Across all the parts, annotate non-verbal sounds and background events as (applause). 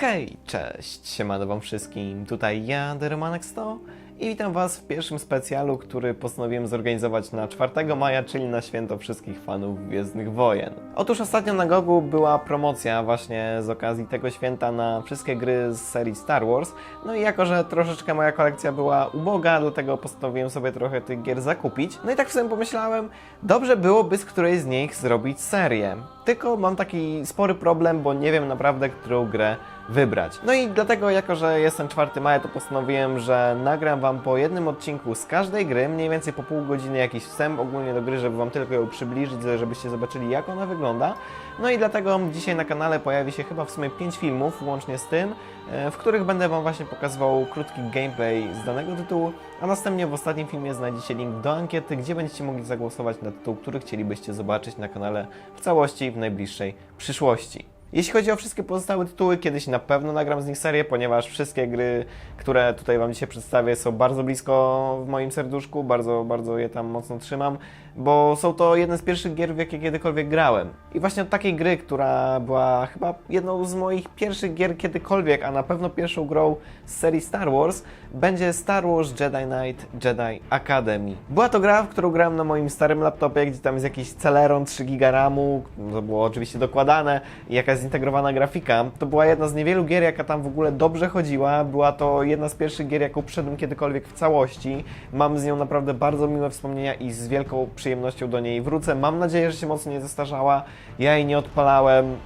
Hej, cześć, siemano wam wszystkim, tutaj ja, Deromanek 100 i witam was w pierwszym specjalu, który postanowiłem zorganizować na 4 maja, czyli na święto wszystkich fanów Gwiezdnych Wojen. Otóż ostatnio na Gogu była promocja właśnie z okazji tego święta na wszystkie gry z serii Star Wars, no i jako, że troszeczkę moja kolekcja była uboga, dlatego postanowiłem sobie trochę tych gier zakupić. No i tak sobie pomyślałem, dobrze byłoby z którejś z nich zrobić serię. Tylko mam taki spory problem, bo nie wiem naprawdę, którą grę wybrać. No i dlatego, jako że jestem 4 maja, to postanowiłem, że nagram Wam po jednym odcinku z każdej gry, mniej więcej po pół godziny jakiś wstęp ogólnie do gry, żeby Wam tylko ją przybliżyć, żebyście zobaczyli jak ona wygląda. No i dlatego dzisiaj na kanale pojawi się chyba w sumie 5 filmów, łącznie z tym, e, w których będę Wam właśnie pokazywał krótki gameplay z danego tytułu, a następnie w ostatnim filmie znajdziecie link do ankiety, gdzie będziecie mogli zagłosować na tytuł, który chcielibyście zobaczyć na kanale w całości w najbliższej przyszłości. Jeśli chodzi o wszystkie pozostałe tytuły, kiedyś na pewno nagram z nich serię, ponieważ wszystkie gry, które tutaj Wam dzisiaj przedstawię, są bardzo blisko w moim serduszku, bardzo, bardzo je tam mocno trzymam, bo są to jedne z pierwszych gier, w jakie kiedykolwiek grałem. I właśnie od takiej gry, która była chyba jedną z moich pierwszych gier kiedykolwiek, a na pewno pierwszą grą z serii Star Wars, będzie Star Wars Jedi Knight Jedi Academy. Była to gra, w którą grałem na moim starym laptopie, gdzie tam jest jakiś Celeron 3 GB RAMu, to było oczywiście dokładane i jakaś zintegrowana grafika. To była jedna z niewielu gier, jaka tam w ogóle dobrze chodziła. Była to jedna z pierwszych gier, jaką przyszedłem kiedykolwiek w całości. Mam z nią naprawdę bardzo miłe wspomnienia i z wielką przyjemnością do niej wrócę. Mam nadzieję, że się mocno nie zestarzała. Ja jej nie odpalałem,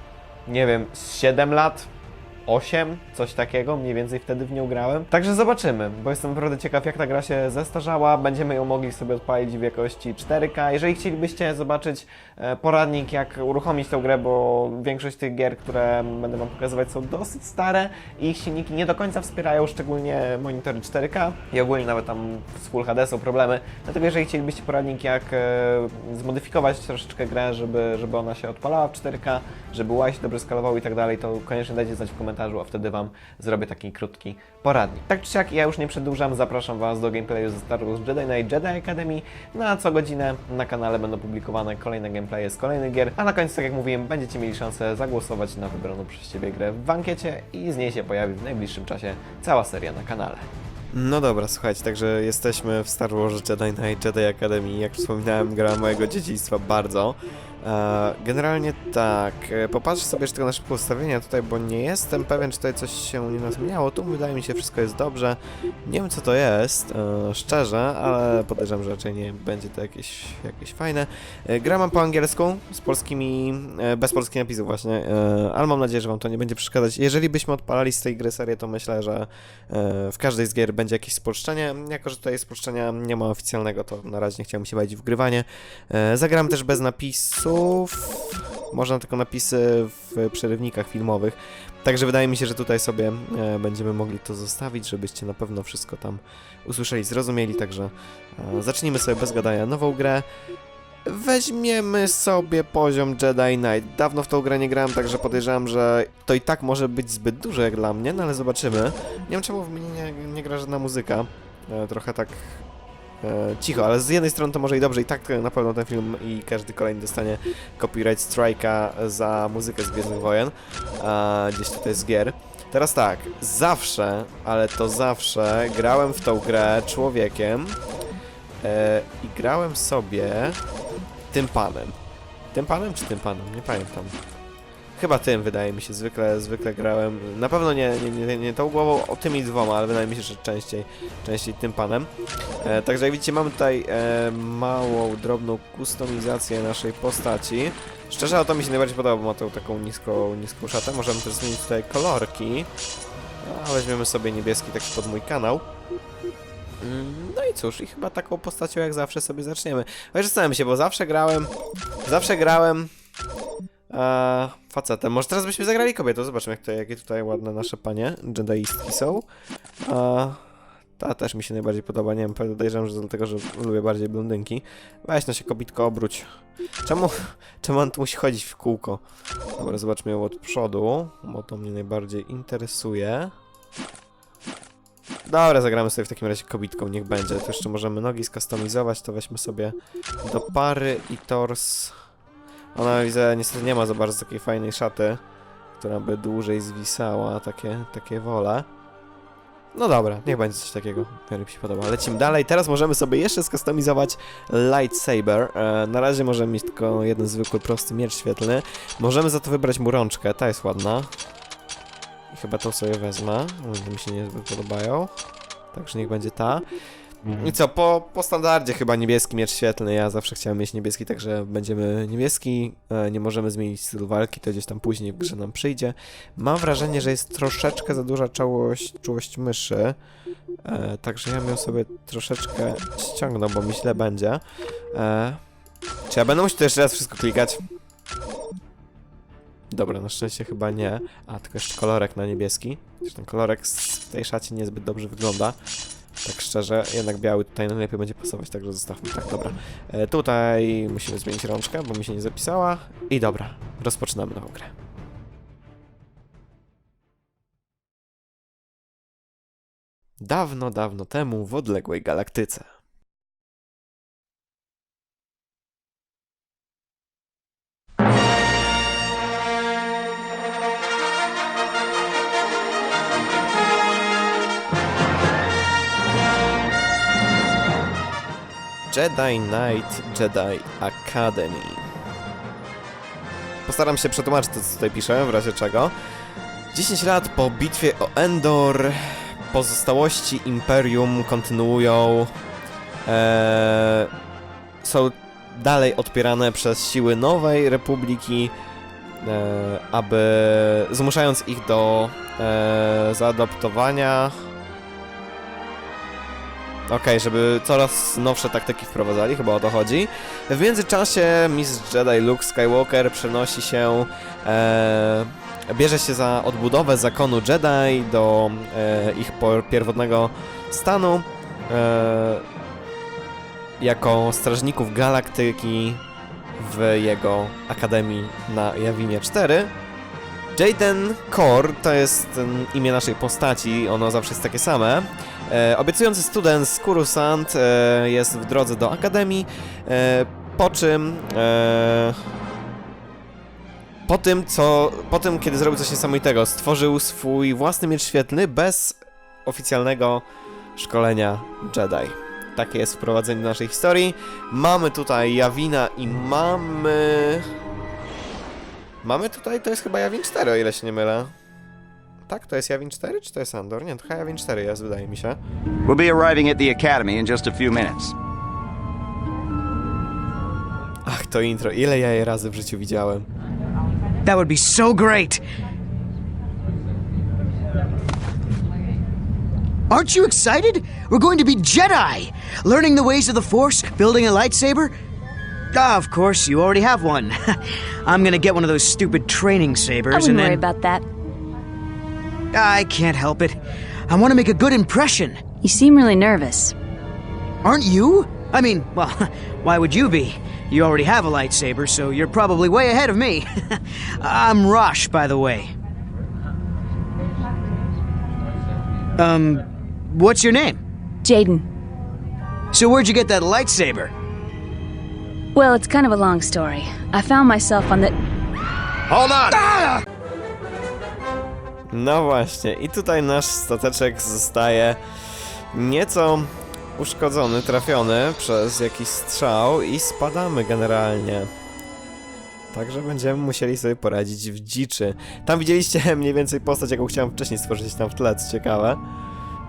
nie wiem, z 7 lat. 8, coś takiego, mniej więcej wtedy w nią grałem. Także zobaczymy, bo jestem naprawdę ciekaw, jak ta gra się zestarzała. Będziemy ją mogli sobie odpalić w jakości 4K. Jeżeli chcielibyście zobaczyć e, poradnik, jak uruchomić tę grę, bo większość tych gier, które będę Wam pokazywać, są dosyć stare i ich silniki nie do końca wspierają, szczególnie monitory 4K i ogólnie nawet tam z Full HD są problemy. Dlatego jeżeli chcielibyście poradnik, jak e, zmodyfikować troszeczkę grę, żeby, żeby ona się odpalała w 4K, żeby UI się dobrze skalował i tak dalej, to koniecznie dajcie znać w komentarzu, a wtedy Wam zrobię taki krótki poradnik. Tak czy siak, ja już nie przedłużam, zapraszam Was do gameplayu ze Star Wars Jedi Knight Jedi Academy. Na co godzinę na kanale będą publikowane kolejne gameplaye z kolejnych gier, a na końcu, tak jak mówiłem, będziecie mieli szansę zagłosować na wybraną przez Ciebie grę w ankiecie i z niej się pojawi w najbliższym czasie cała seria na kanale. No dobra, słuchajcie, także jesteśmy w Star Wars Jedi Knight Jedi Academy. Jak wspominałem, gra mojego dzieciństwa bardzo. E, Generalnie tak, e, popatrzę sobie jeszcze na szybko ustawienia tutaj, bo nie jestem pewien, czy tutaj coś się nie zmieniało. Tu wydaje mi się, wszystko jest dobrze. Nie wiem, co to jest, e, szczerze, ale podejrzewam, że raczej nie będzie to jakieś, jakieś fajne. Gra mam po angielsku, z polskimi, bez polskich napisów właśnie, ale mam nadzieję, że wam to nie będzie przeszkadzać. Jeżeli byśmy odpalali z tej gry serię, to myślę, że w każdej z gier będzie jakieś spolszczenie. Jako, że tutaj spolszczenia nie ma oficjalnego, to na razie nie chciałem się bawić w grywanie. E, Zagram też bez napisów. Można tylko napisy w przerywnikach filmowych. Także wydaje mi się, że tutaj sobie e, będziemy mogli to zostawić, żebyście na pewno wszystko tam usłyszeli, zrozumieli. Także e, zacznijmy sobie bez gadania nową grę. Weźmiemy sobie poziom Jedi Knight. Dawno w tą grę nie grałem, także podejrzewam, że to i tak może być zbyt dużo jak dla mnie, no ale zobaczymy. Nie wiem czemu w mnie nie, nie gra żadna muzyka. E, trochę tak e, cicho, ale z jednej strony to może i dobrze, i tak na pewno ten film i każdy kolejny dostanie copyright strike'a za muzykę z Gwiezdnych Wojen, a gdzieś tutaj z gier. Teraz tak, zawsze, ale to zawsze grałem w tą grę człowiekiem e, i grałem sobie tym panem. Tym panem czy tym panem? Nie pamiętam. Chyba tym, wydaje mi się, zwykle, zwykle grałem. Na pewno nie, nie, nie, nie tą głową, o tymi dwoma, ale wydaje mi się, że częściej, częściej tym panem. E, także jak widzicie, mamy tutaj e, małą, drobną kustomizację naszej postaci. Szczerze, o to mi się najbardziej podoba, bo ma tą taką niską, niską szatę. Możemy też zmienić tutaj kolorki. A weźmiemy sobie niebieski taki pod mój kanał. No i cóż, i chyba taką postacią jak zawsze sobie zaczniemy. Chociaż zastanawiam się, bo zawsze grałem, zawsze grałem e, facetem. Może teraz byśmy zagrali kobietą, zobaczymy jak to, jakie tutaj ładne nasze panie Jediistki są. E, ta też mi się najbardziej podoba, nie wiem, podejrzewam, że dlatego, że lubię bardziej blondynki. Weź no się kobitko obróć. Czemu, (laughs) czemu on tu musi chodzić w kółko? Dobra, zobaczmy ją od przodu, bo to mnie najbardziej interesuje. Dobra, zagramy sobie w takim razie kobitką, niech będzie. To jeszcze możemy nogi skustomizować, to weźmy sobie do pary i tors. Ona widzę, niestety nie ma za bardzo takiej fajnej szaty. która by dłużej zwisała, takie, takie wolę. No dobra, niech będzie coś takiego, jak mi się podoba. Lecimy dalej, teraz możemy sobie jeszcze skustomizować lightsaber. E, na razie możemy mieć tylko jeden zwykły, prosty miecz świetlny. Możemy za to wybrać mu rączkę, ta jest ładna. I chyba tą sobie wezmę, one mi się niezbyt podobają. Także niech będzie ta. I co, po, po standardzie chyba niebieski miecz świetlny, ja zawsze chciałem mieć niebieski, także będziemy niebieski, e, nie możemy zmienić stylu walki, to gdzieś tam później w grze nam przyjdzie. Mam wrażenie, że jest troszeczkę za duża czułość, czułość myszy, e, także ja ją sobie troszeczkę ściągnę, bo mi źle będzie. E, czy ja będę musiał jeszcze raz wszystko klikać? Dobra, na szczęście chyba nie. A, tylko jeszcze kolorek na niebieski. Zresztą ten kolorek w tej szacie niezbyt dobrze wygląda. Tak szczerze, jednak biały tutaj najlepiej będzie pasować, także zostawmy tak, dobra. E, tutaj musimy zmienić rączkę, bo mi się nie zapisała. I dobra, rozpoczynamy nową grę. Dawno, dawno temu w odległej galaktyce. Jedi Knight Jedi Academy. Postaram się przetłumaczyć to, co tutaj piszę, w razie czego. 10 lat po bitwie o Endor pozostałości Imperium kontynuują. Eee, są dalej odpierane przez siły Nowej Republiki, e, aby zmuszając ich do e, zaadoptowania Okej, żeby coraz nowsze taktyki wprowadzali, chyba o to chodzi. W międzyczasie mistrz Jedi Luke Skywalker przenosi się, e, bierze się za odbudowę zakonu Jedi do e, ich pierwotnego stanu e, jako strażników galaktyki w jego akademii na Jawinie 4. Jaden Kor to jest mm, imię naszej postaci, ono zawsze jest takie same. E, obiecujący student z Coruscant e, jest w drodze do Akademii, e, po czym... E, po tym, co... Po tym, kiedy zrobił coś niesamowitego, stworzył swój własny miecz świetlny bez oficjalnego szkolenia Jedi. Takie jest wprowadzenie do naszej historii. Mamy tutaj Jawina i mamy... Mamy tutaj, to jest chyba Jawin 4, o ile się nie mylę. Tak, to jest Jawin 4, czy to jest Andor? Nie, to chyba Jawin 4 jest, wydaje mi się. We'll be arriving at the Academy in just a few minutes. Ach, to intro, ile ja je razy w życiu widziałem. That would be so great. Aren't you excited? We're going to be Jedi, learning the ways of the Force, building a lightsaber. Ah, of course, you already have one. (laughs) I'm gonna get one of those stupid training sabers I and wouldn't worry then about that. I can't help it. I want to make a good impression. You seem really nervous. Aren't you? I mean, well, (laughs) why would you be? You already have a lightsaber, so you're probably way ahead of me. (laughs) I'm Rosh, by the way. Um, what's your name? Jaden. So where'd you get that lightsaber? Well, it's kind of a long story. I found myself on the. Hold on! No właśnie, i tutaj nasz stateczek zostaje nieco uszkodzony, trafiony przez jakiś strzał i spadamy generalnie. Także będziemy musieli sobie poradzić w dziczy. Tam widzieliście (laughs) mniej więcej postać, jaką chciałem wcześniej stworzyć tam w tle, co ciekawe.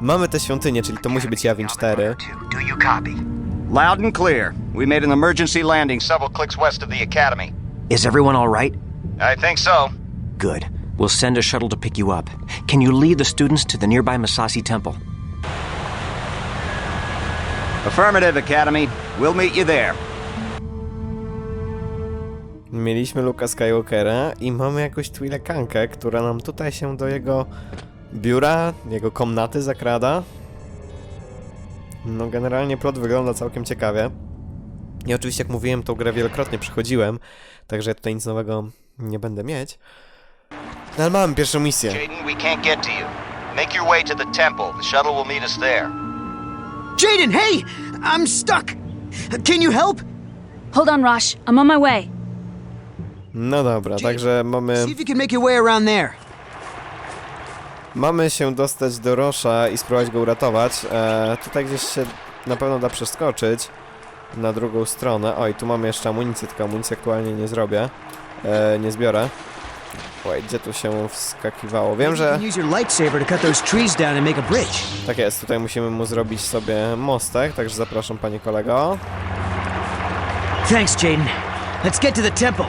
Mamy te świątynie, czyli to musi być Jawin 4. Do you copy? Loud and clear. We made an emergency landing several clicks west of the Academy. Is everyone all right? I think so. Good. We'll send a shuttle to pick you up. Can you lead the students to the nearby Masasi Temple? Affirmative, Academy. We'll meet you there. Mieliśmy Luka Skywalkera i mamy jakąś Twilekankę, która nam tutaj się do jego biura, jego komnaty zakrada. No generalnie plot wygląda całkiem ciekawie. I oczywiście jak mówiłem, tą grę wielokrotnie przechodziłem, także ja tutaj nic nowego nie będę mieć. No ale mamy pierwszą misję. Jaden, we can't get to you. Make your way to the temple. The shuttle will meet us there. Jaden, hey! I'm stuck! Can you help? Hold on, Rosh. I'm on my way. No dobra, także mamy, See if you can make your way around there. Mamy się dostać do Rosza i spróbować go uratować. E, tutaj gdzieś się na pewno da przeskoczyć na drugą stronę. Oj, tu mamy jeszcze amunicję, tylko amunicję aktualnie nie zrobię. E, nie zbiorę. Oj, gdzie tu się wskakiwało? Wiem, że... Tak jest, tutaj musimy mu zrobić sobie mostek, także zapraszam panie kolego. Thanks, Jaden. Let's get to the temple.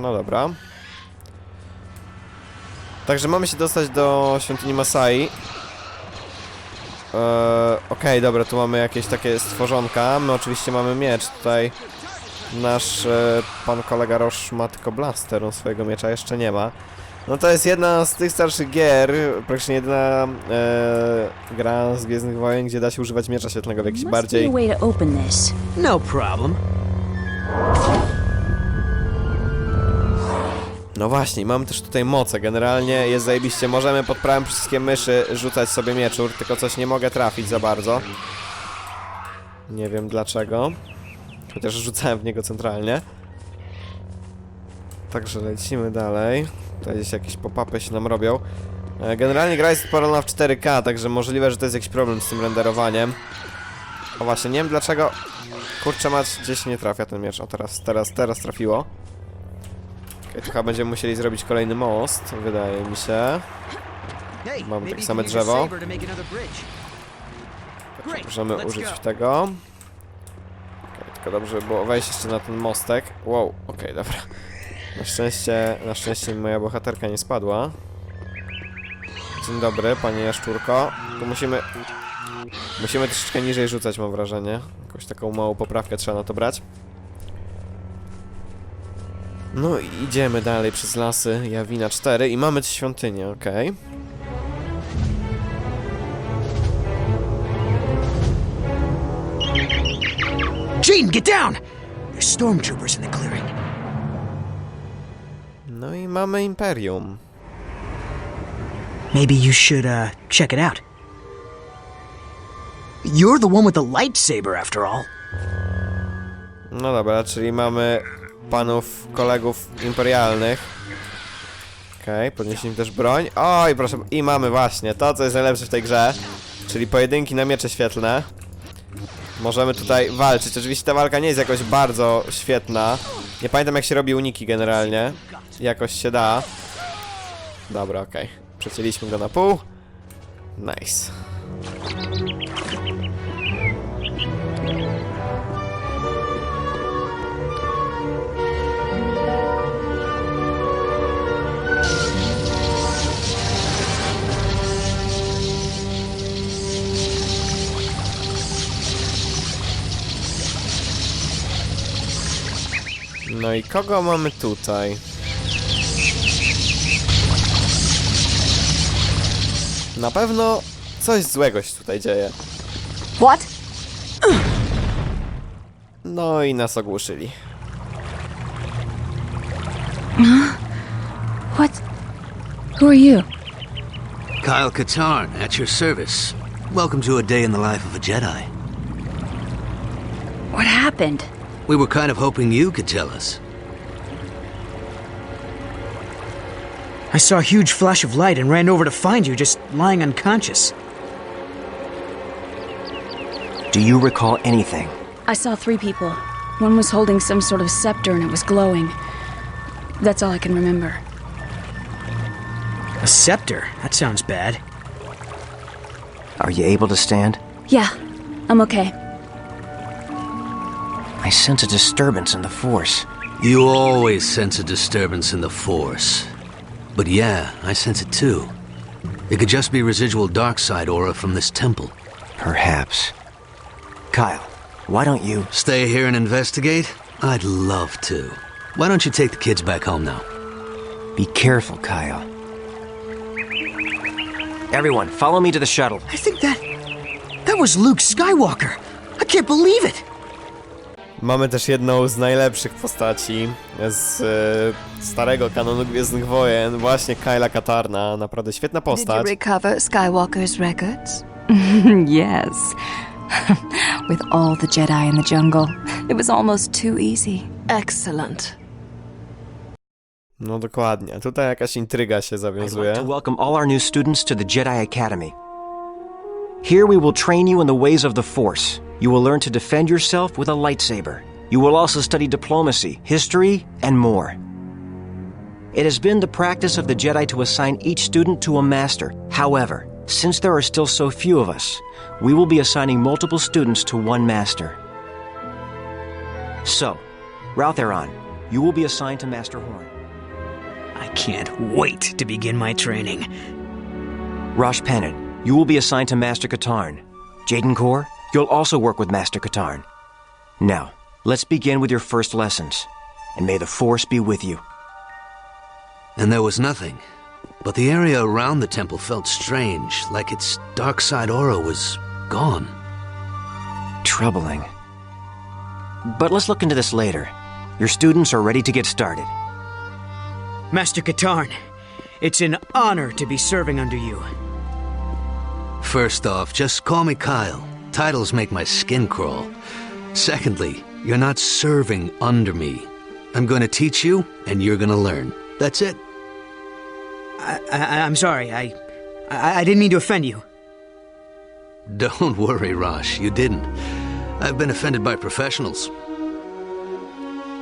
No dobra. Także mamy się dostać do świątyni Masai. Eee, Okej, dobra, tu mamy jakieś takie stworzonka. My oczywiście mamy miecz tutaj. Nasz e, pan kolega Rosz ma tylko blaster, on swojego miecza jeszcze nie ma. No to jest jedna z tych starszych gier, praktycznie jedyna e, gra z Gwiezdnych Wojen, gdzie da się używać miecza świetlnego w jakiś bardziej. No problem. No właśnie, i mamy też tutaj moce. Generalnie jest zajebiście. Możemy pod prawym przyciskiem myszy rzucać sobie mieczur, tylko coś nie mogę trafić za bardzo. Nie wiem dlaczego. Chociaż rzucałem w niego centralnie. Także lecimy dalej. Tutaj gdzieś jakieś pop-upy się nam robią. E, Generalnie gra jest odpalona w 4K, także możliwe, że to jest jakiś problem z tym renderowaniem. O właśnie, nie wiem dlaczego... Kurczę mać, gdzieś nie trafia ten miecz. O, teraz, teraz, teraz trafiło. Chyba będziemy musieli zrobić kolejny most, wydaje mi się. Mamy maybe takie same drzewo. Możemy użyć go. tego. Okej, tylko dobrze było wejść jeszcze na ten mostek. Wow, okej, dobra. Na szczęście, na szczęście moja bohaterka nie spadła. Dzień dobry, panie jaszczurko. Tu musimy... Musimy troszeczkę niżej rzucać, mam wrażenie. Jakąś taką małą poprawkę trzeba na to brać. No i idziemy dalej przez lasy Jawina 4 i mamy świątynię, okej. Jaden, get down! There's stormtroopers in the clearing. No i mamy Imperium. Maybe you should, uh, check it out. You're the one with the lightsaber, after all. No dobra, czyli mamy panów, kolegów imperialnych. Okej, podnieśliśmy też broń. Oj, proszę, i mamy właśnie to, co jest najlepsze w tej grze, czyli pojedynki na miecze świetlne. Możemy tutaj walczyć. Oczywiście ta walka nie jest jakoś bardzo świetna. Nie pamiętam jak się robi uniki generalnie. Jakoś się da. Dobra, okej. Przecięliśmy go na pół. Nice. No i kogo mamy tutaj? Na pewno coś złego się tutaj dzieje. What? No i nas ogłuszyli. What? Who are you? Kyle Katarn, at your service. Welcome to a day in the life of a Jedi. What happened? We were kind of hoping you could tell us. I saw a huge flash of light and ran over to find you just lying unconscious. Do you recall anything? I saw three people. One was holding some sort of scepter and it was glowing. That's all I can remember. A scepter? That sounds bad. Are you able to stand? Yeah, I'm okay. I sense a disturbance in the Force. You always sense a disturbance in the Force. But yeah, I sense it too. It could just be residual dark side aura from this temple. Perhaps. Kyle, why don't you? Stay here and investigate? I'd love to. Why don't you take the kids back home now? Be careful, Kyle. Everyone, follow me to the shuttle. I think that. That was Luke Skywalker! I can't believe it! Mamy też jedną z najlepszych postaci z e, starego kanonu Gwiezdnych Wojen, właśnie Kyla Katarna. Naprawdę świetna Did you postać. recover Skywalker's records? (laughs) yes. (laughs) With all the Jedi in the jungle, it was almost too easy. Excellent. No dokładnie. Tutaj jakaś intryga się I'd zawiązuje. like to welcome all our new students to the Jedi Academy. Here we will train you in the ways of the Force. You will learn to defend yourself with a lightsaber. You will also study diplomacy, history, and more. It has been the practice of the Jedi to assign each student to a master. However, since there are still so few of us, we will be assigning multiple students to one master. So, Raltheron, you will be assigned to Master Horn. I can't wait to begin my training. Rosh Panet, you will be assigned to Master Katarn. Jaden Kor, you'll also work with Master Katarn. Now, let's begin with your first lessons. And may the Force be with you. And there was nothing. But the area around the temple felt strange, like its dark side aura was gone. Troubling. But let's look into this later. Your students are ready to get started. Master Katarn, it's an honor to be serving under you. First off, just call me Kyle. Titles make my skin crawl. Secondly, you're not serving under me. I'm going to teach you, and you're going to learn. That's it. I, I, I'm sorry, I, I, I didn't mean to offend you. Don't worry, Rosh, you didn't. I've been offended by professionals.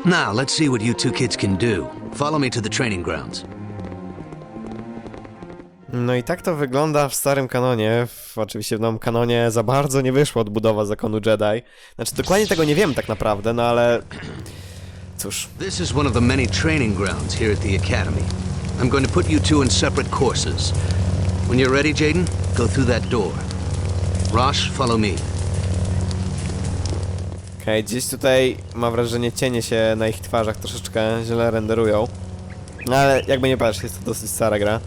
Now, let's see what you two kids can do. Follow me to the training grounds. No i tak to wygląda w starym kanonie. W, oczywiście w nowym kanonie za bardzo nie wyszła odbudowa zakonu Jedi. Znaczy dokładnie tego nie wiem tak naprawdę, no ale... (clears throat) Cóż, This is one of the many training grounds here at the Academy. I'm going to put you two in separate courses. When you're ready, Jaden, go through that door. Rosh, follow me. Okej, gdzieś tutaj mam wrażenie cienie się na ich twarzach troszeczkę źle renderują. No ale jakby nie patrz, jest to dosyć stara gra.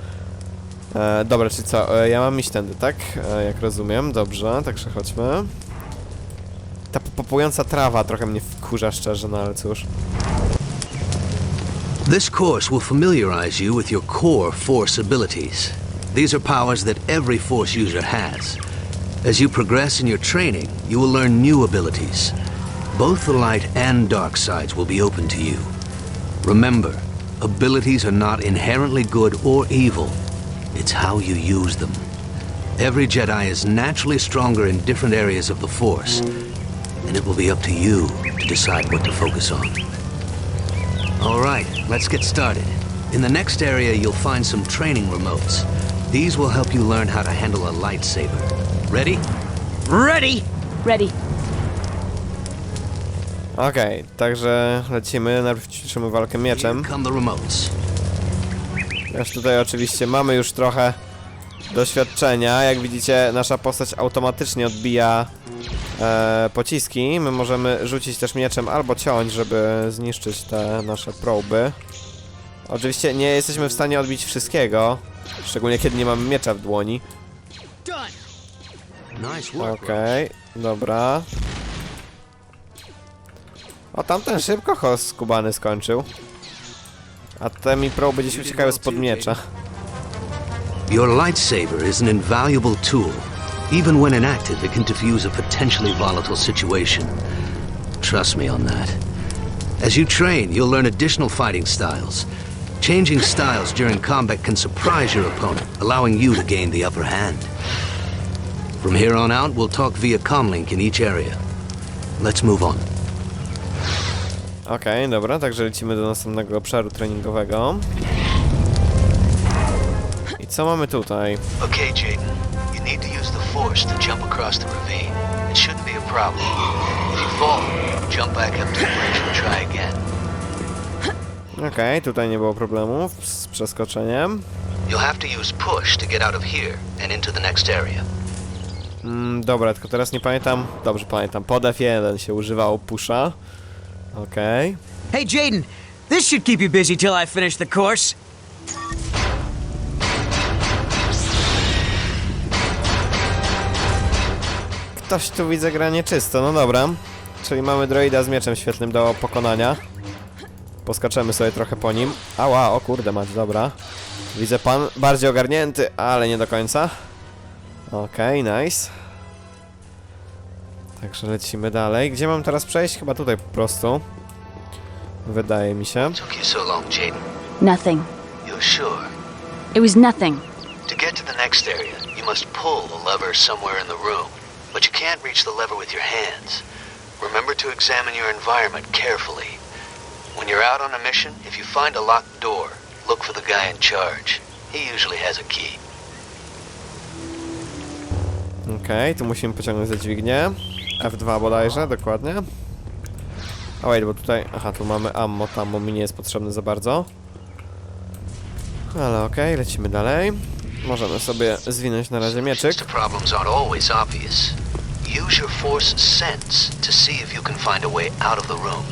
E, dobra, czyli co, e, ja mam iść tędy, tak? E, jak rozumiem, dobrze, także chodźmy. Ta popująca trawa trochę mnie wkurza szczerze, no ale cóż. This course will familiarize you with your core Force abilities. These are powers that every Force user has. As you progress in your training, you will learn new abilities. Both the light and dark sides will be open to you. Remember, abilities are not inherently good or evil. It's how you use them. Every Jedi is naturally stronger in different areas of the Force, and it will be up to you to decide what to focus on. All right, let's get started. In the next area, you'll find some training remotes. These will help you learn how to handle a lightsaber. Ready? Ready? Ready. Okej, także lecimy, najpierw ćwiczymy walkę mieczem. Here come the remotes. Też tutaj oczywiście mamy już trochę doświadczenia. Jak widzicie, nasza postać automatycznie odbija e, pociski. My możemy rzucić też mieczem albo ciąć, żeby zniszczyć te nasze proby. Oczywiście nie jesteśmy w stanie odbić wszystkiego, szczególnie kiedy nie mamy miecza w dłoni. Okej, dobra. O, tamten szybko ho skubany skończył. A mi proby gdzieś uciekały spod miecza. Your lightsaber is an invaluable tool. Even when inactive, it can defuse a potentially volatile situation. Trust me on that. As you train, you'll learn additional fighting styles. Changing styles during combat can surprise your opponent, allowing you to gain the upper hand. From here on out, we'll talk via comlink in each area. Let's move on. Okej, dobra, także lecimy do następnego obszaru treningowego. I co mamy tutaj? Okay, Jaden. You need to use the Force to jump across the ravine. It shouldn't be a problem. If you fall, jump back up to the bridge and try again. Okej, tutaj nie było problemów z przeskoczeniem. You'll have to use push to get out of here and into the next area. Mm, dobra, tylko teraz nie pamiętam. Dobrze pamiętam, pod F1 się używało pusha. Okej. Hey, Jaden, this should keep you busy till I finish the course. Ktoś tu widzę gra nieczysto, no dobra. Czyli mamy droida z mieczem świetnym do pokonania. Poskaczemy sobie trochę po nim. Ała, o kurde mać, dobra. Widzę pan bardziej ogarnięty, ale nie do końca. Okej, nice. Także lecimy dalej. Gdzie mam teraz przejść? Chyba tutaj po prostu. Wydaje mi się. Took you so long, Jaden. Nothing. You're sure? It was nothing. To get to the next area, you must pull the lever somewhere in the room. But you can't reach the lever with your hands. Remember to examine your environment carefully. When you're out on a mission, if you find a locked door, look for the guy in charge. He usually has a key. Okej, tu musimy pociągnąć za dźwignię. F2 bodajże, dokładnie. O wait, bo tutaj... Aha, tu mamy ammo, to ammo mi nie jest potrzebne za bardzo. Ale okej, lecimy dalej. Możemy sobie zwinąć na razie mieczyk. Use your force sense to see if you can find a way out of the room.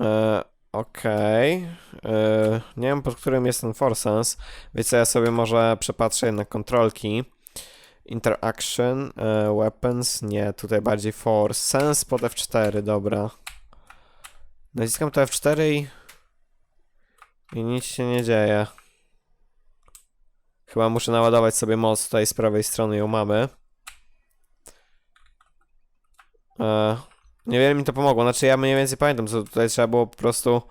E, Okej. E, Nie wiem, pod którym jest ten Force Sense. Więc ja sobie może przepatrzę jednak kontrolki. Interaction, e, Weapons, nie, tutaj bardziej Force Sense pod F4, dobra. Naciskam to F4 i... I nic się nie dzieje. Chyba muszę naładować sobie moc tutaj z prawej strony ją mamy. E, Niewiele mi to pomogło. Znaczy ja mniej więcej pamiętam, co tutaj trzeba było po prostu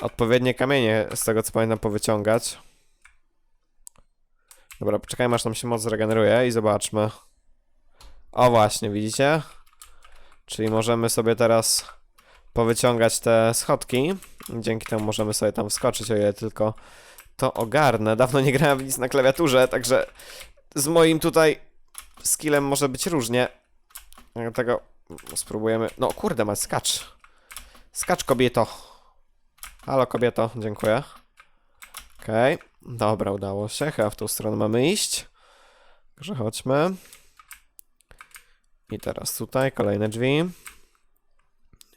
odpowiednie kamienie z tego co pamiętam powyciągać. Dobra, poczekajmy aż nam się moc zregeneruje i zobaczmy. O właśnie, widzicie? Czyli możemy sobie teraz powyciągać te schodki. Dzięki temu możemy sobie tam wskoczyć, o ile tylko to ogarnę. Dawno nie grałem w nic na klawiaturze, także z moim tutaj skillem może być różnie. Dlatego spróbujemy. No kurde, ma skacz. Skacz kobieto. Halo kobieto, dziękuję. Okej, dobra, udało się. Chyba w tą stronę mamy iść. Także chodźmy. I teraz tutaj kolejne drzwi.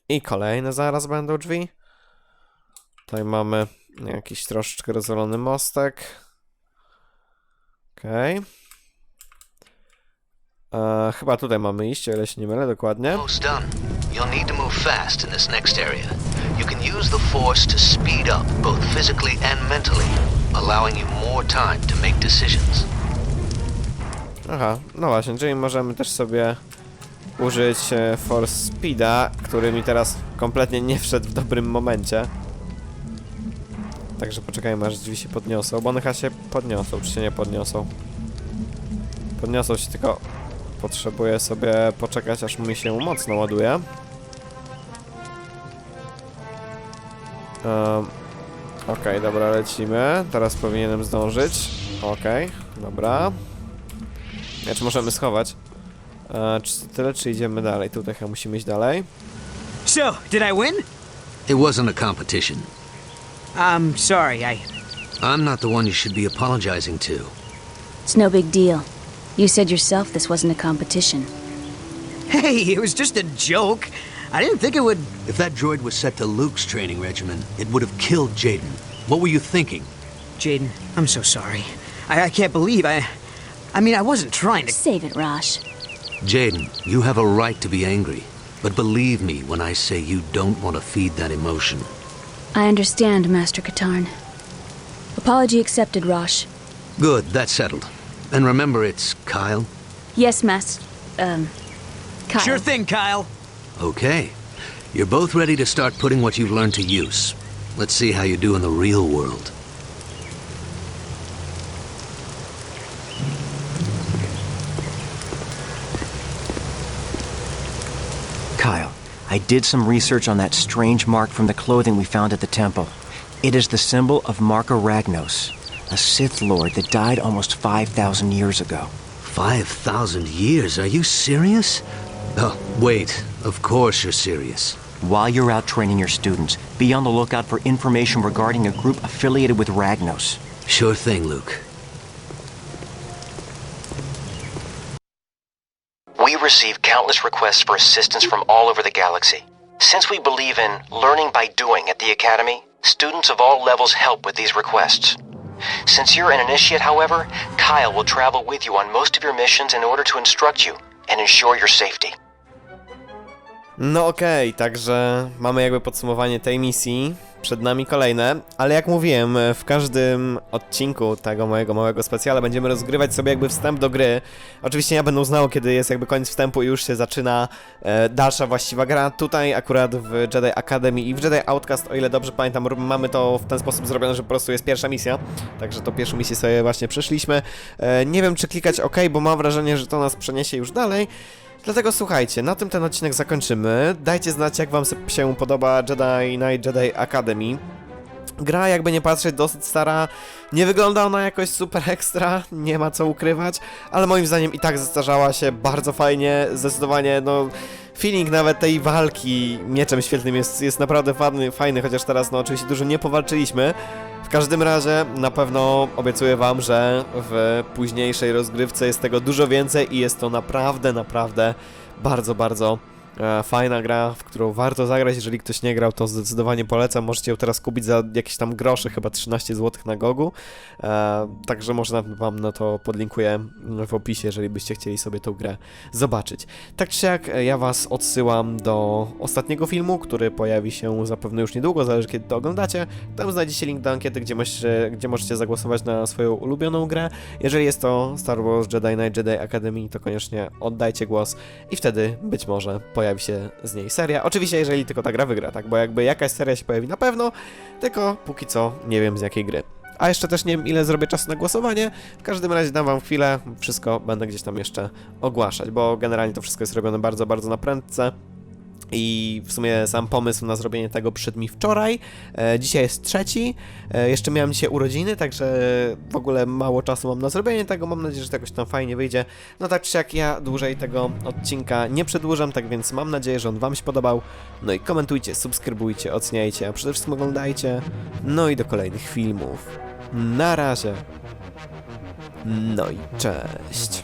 I kolejne zaraz będą drzwi. Tutaj mamy jakiś troszeczkę rozwalony mostek. Okej. E, Chyba tutaj mamy iść, o ile się nie mylę dokładnie. You'll need to move fast in this next area. You can use the Force to speed up, both physically and mentally, allowing you more time to make decisions. Aha, no właśnie, czyli możemy też sobie użyć e, Force Speeda, który mi teraz kompletnie nie wszedł w dobrym momencie. Także poczekajmy aż drzwi się podniosą, bo one chyba się podniosą, czy się nie podniosą. Podniosą się, tylko potrzebuję sobie poczekać aż mi się mocno ładuje. Um, Okej, dobra, lecimy. Teraz powinienem zdążyć. Okej, dobra. Ja, czy możemy schować? E, czy to tyle, czy idziemy dalej? Tutaj chyba musimy iść dalej. So, did I win? It wasn't a competition. I'm sorry, I. I'm not the one you should be apologizing to. It's no big deal. You said yourself this wasn't a competition. Hey, it was just a joke. I didn't think it would. If that droid was set to Luke's training regimen, it would have killed Jaden. What were you thinking? Jaden, I'm so sorry. I, I can't believe I. I mean, I wasn't trying to. Save it, Rosh. Jaden, you have a right to be angry. But believe me when I say you don't want to feed that emotion. I understand, Master Katarn. Apology accepted, Rosh. Good, that's settled. And remember, it's Kyle? Yes, Master. Um. Kyle. Sure thing, Kyle. Okay. You're both ready to start putting what you've learned to use. Let's see how you do in the real world. Kyle, I did some research on that strange mark from the clothing we found at the temple. It is the symbol of Marka Ragnos, a Sith Lord that died almost 5,000 years ago. 5,000 years? Are you serious? Oh, wait. Of course you're serious. While you're out training your students, be on the lookout for information regarding a group affiliated with Ragnos. Sure thing, Luke. We receive countless requests for assistance from all over the galaxy. Since we believe in learning by doing at the Academy, students of all levels help with these requests. Since you're an initiate, however, Kyle will travel with you on most of your missions in order to instruct you and ensure your safety. No okej, także mamy jakby podsumowanie tej misji. Przed nami kolejne, ale jak mówiłem, w każdym odcinku tego mojego małego specjala będziemy rozgrywać sobie jakby wstęp do gry. Oczywiście ja będę uznało, kiedy jest jakby koniec wstępu i już się zaczyna e, dalsza właściwa gra. Tutaj akurat w Jedi Academy i w Jedi Outcast, o ile dobrze pamiętam, mamy to w ten sposób zrobione, że po prostu jest pierwsza misja. Także to pierwszą misję sobie właśnie przeszliśmy. E, nie wiem czy klikać OK, bo mam wrażenie, że to nas przeniesie już dalej. Dlatego słuchajcie, na tym ten odcinek zakończymy. Dajcie znać, jak wam się podoba Jedi Knight Jedi Academy. Gra, jakby nie patrzeć, dosyć stara. Nie wygląda ona jakoś super ekstra, nie ma co ukrywać, ale moim zdaniem i tak zestarzała się bardzo fajnie. Zdecydowanie, no. Feeling nawet tej walki mieczem świetlnym jest, jest naprawdę fajny, fajny, chociaż teraz, no oczywiście dużo nie powalczyliśmy. W każdym razie na pewno obiecuję Wam, że w późniejszej rozgrywce jest tego dużo więcej i jest to naprawdę, naprawdę bardzo, bardzo fajna gra, w którą warto zagrać. Jeżeli ktoś nie grał, to zdecydowanie polecam. Możecie ją teraz kupić za jakieś tam grosze, chyba 13 zł na Gogu. E, także można Wam na to podlinkuję w opisie, jeżeli byście chcieli sobie tą grę zobaczyć. Tak czy jak, e, ja Was odsyłam do ostatniego filmu, który pojawi się zapewne już niedługo, zależy kiedy to oglądacie. Tam znajdziecie link do ankiety, gdzie możecie, gdzie możecie zagłosować na swoją ulubioną grę. Jeżeli jest to Star Wars Jedi Knight Jedi Academy, to koniecznie oddajcie głos i wtedy być może pojawi się z niej seria. Oczywiście, jeżeli tylko ta gra wygra, tak? Bo jakby jakaś seria się pojawi na pewno, tylko póki co nie wiem z jakiej gry. A jeszcze też nie wiem, ile zrobię czasu na głosowanie. W każdym razie dam wam chwilę, wszystko będę gdzieś tam jeszcze ogłaszać, bo generalnie to wszystko jest robione bardzo, bardzo na prędce. I w sumie sam pomysł na zrobienie tego przyszedł mi wczoraj. E, dzisiaj jest trzeci. E, jeszcze miałem dzisiaj urodziny, także w ogóle mało czasu mam na zrobienie tego. Mam nadzieję, że to jakoś tam fajnie wyjdzie. No tak czy jak ja dłużej tego odcinka nie przedłużam, tak więc mam nadzieję, że on Wam się podobał. No i komentujcie, subskrybujcie, oceniajcie, a przede wszystkim oglądajcie. No i do kolejnych filmów. Na razie. No i cześć.